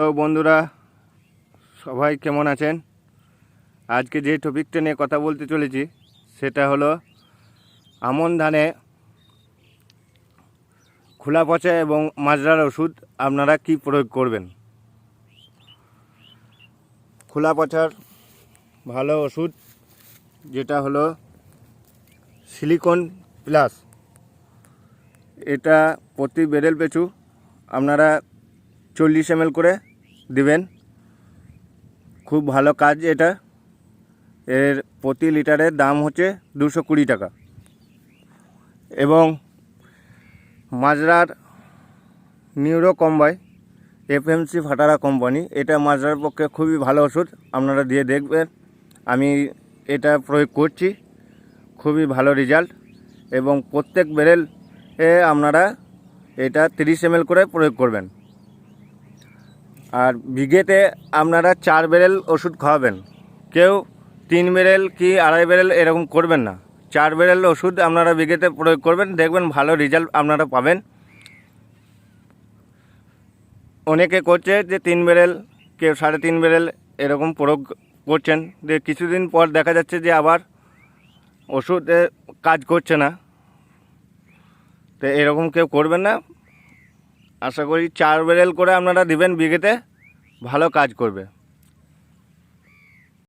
তো বন্ধুরা, সবাই কেমন আছেন? আজকে যে টপিকটা নিয়ে কথা বলতে চলেছি, সেটা হলো আমন ধানে খোলা পচা এবং মাজরার ওষুধ আপনারা কি প্রয়োগ করবেন? খোলা পচার ভালো ওষুধ যেটা হলো সিলিকন প্লাস। এটা প্রতি বেরেল পেছু আপনারা চল্লিশ এম করে দিবেন। খুব ভালো কাজ এটা। এর প্রতি লিটারের দাম হচ্ছে দুশো কুড়ি টাকা। এবং মাজরার নিউরো কম্বাই, এফএমসি ফাটারা কোম্পানি, এটা মাজরার পক্ষে খুবই ভালো ওষুধ, আপনারা দিয়ে দেখবেন। আমি এটা প্রয়োগ করছি, খুবই ভালো রেজাল্ট। এবং প্রত্যেক বেরেল এ আপনারা এটা তিরিশ এম করে প্রয়োগ করবেন। আর বিঘেতে আপনারা চার বেরেল ওষুধ খাওয়াবেন। কেউ তিন বেরেল কি আড়াই বেরেল এরকম করবেন না। চার বেরেল ওষুধ আপনারা বিঘেতে প্রয়োগ করবেন, দেখবেন ভালো রেজাল্ট আপনারা পাবেন। অনেকে করছে যে তিন বেরেল, কেউ সাড়ে তিন বেরেল এরকম প্রয়োগ করছেন। যে কিছুদিন পর দেখা যাচ্ছে যে আবার ওষুধে কাজ করছে না। তো এরকম কেউ করবেন না। আশা করি চার ব্যারেল করে আপনারা দিবেন বিঘেতে। ভালো কাজ করবে।